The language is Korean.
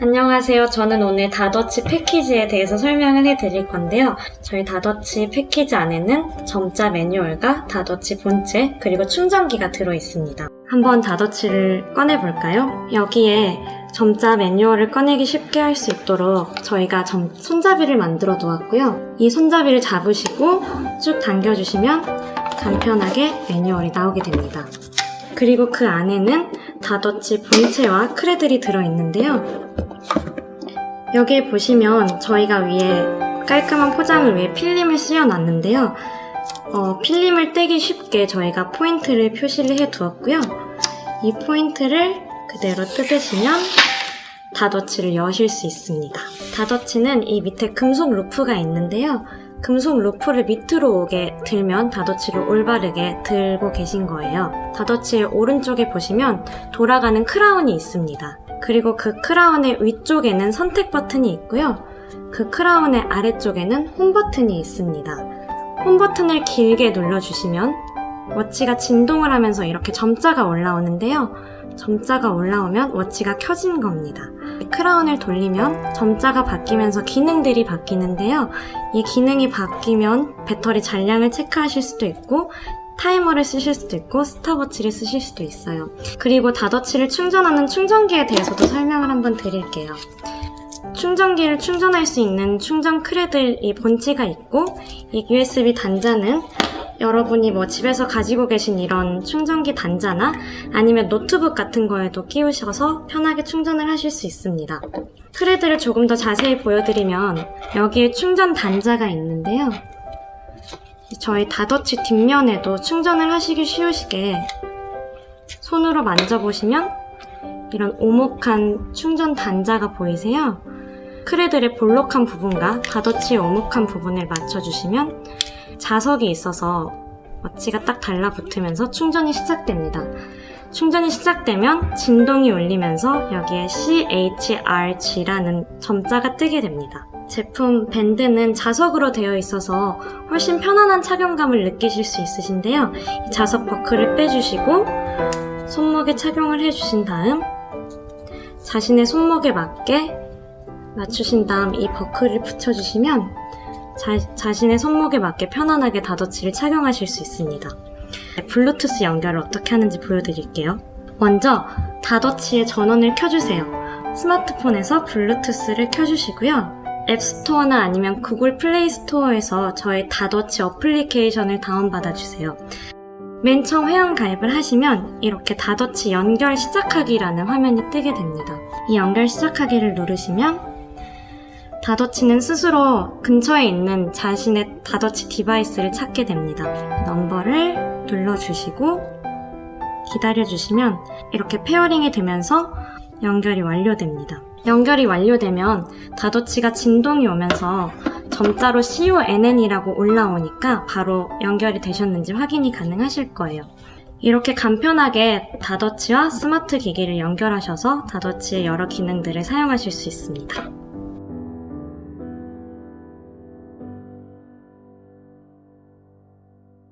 안녕하세요. 저는 오늘 다더치 패키지에 대해서 설명을 해드릴 건데요. 저희 다더치 패키지 안에는 점자 매뉴얼과 다더치 본체 그리고 충전기가 들어있습니다. 한번 다더치를 꺼내볼까요? 여기에 점자 매뉴얼을 꺼내기 쉽게 할 수 있도록 저희가 점- 손잡이를 만들어 두었고요. 이 손잡이를 잡으시고 쭉 당겨주시면 간편하게 매뉴얼이 나오게 됩니다. 그리고 그 안에는 다더치 본체와 크레들이 들어있는데요. 여기에 보시면 저희가 위에 깔끔한 포장을 위해 필름을 씌워놨는데요. 어, 필름을 떼기 쉽게 저희가 포인트를 표시를 해 두었고요. 이 포인트를 그대로 뜯으시면 다더치를 여실 수 있습니다. 다더치는 이 밑에 금속 루프가 있는데요. 금속 루프를 밑으로 오게 들면 다더치를 올바르게 들고 계신 거예요. 다더치의 오른쪽에 보시면 돌아가는 크라운이 있습니다. 그리고 그 크라운의 위쪽에는 선택 버튼이 있고요. 그 크라운의 아래쪽에는 홈 버튼이 있습니다. 홈 버튼을 길게 눌러주시면 워치가 진동을 하면서 이렇게 점자가 올라오는데요. 점자가 올라오면 워치가 켜진 겁니다. 크라운을 돌리면 점자가 바뀌면서 기능들이 바뀌는데요. 이 기능이 바뀌면 배터리 잔량을 체크하실 수도 있고 타이머를 쓰실 수도 있고 스탑워치를 쓰실 수도 있어요. 그리고 다더치를 충전하는 충전기에 대해서도 설명을 한번 드릴게요. 충전기를 충전할 수 있는 충전 크레들 이 본체가 있고 이 USB 단자는 여러분이 뭐 집에서 가지고 계신 이런 충전기 단자나 아니면 노트북 같은 거에도 끼우셔서 편하게 충전을 하실 수 있습니다. 크레드를 조금 더 자세히 보여드리면 여기에 충전 단자가 있는데요. 저희 다더치 뒷면에도 충전을 하시기 쉬우시게 손으로 만져보시면 이런 오목한 충전 단자가 보이세요? 크레들의 볼록한 부분과 다더치의 오목한 부분을 맞춰주시면 자석이 있어서 워치가 딱 달라붙으면서 충전이 시작됩니다. 충전이 시작되면 진동이 울리면서 여기에 CHRG라는 점자가 뜨게 됩니다. 제품 밴드는 자석으로 되어 있어서 훨씬 편안한 착용감을 느끼실 수 있으신데요. 이 자석 버클을 빼주시고 손목에 착용을 해주신 다음 자신의 손목에 맞게 맞추신 다음 이 버클을 붙여주시면 자, 자신의 손목에 맞게 편안하게 다더치를 착용하실 수 있습니다. 네, 블루투스 연결을 어떻게 하는지 보여드릴게요. 먼저 다더치의 전원을 켜주세요. 스마트폰에서 블루투스를 켜주시고요. 앱스토어나 아니면 구글 플레이 스토어에서 저의 다더치 어플리케이션을 다운받아 주세요. 맨 처음 회원 가입을 하시면 이렇게 다더치 연결 시작하기라는 화면이 뜨게 됩니다. 이 연결 시작하기를 누르시면 다더치는 스스로 근처에 있는 자신의 다더치 디바이스를 찾게 됩니다. 넘버를 눌러주시고 기다려주시면 이렇게 페어링이 되면서 연결이 완료됩니다. 연결이 완료되면 다더치가 진동이 오면서 점자로 CONN이라고 올라오니까 바로 연결이 되셨는지 확인이 가능하실 거예요. 이렇게 간편하게 다더치와 스마트 기기를 연결하셔서 다더치의 여러 기능들을 사용하실 수 있습니다.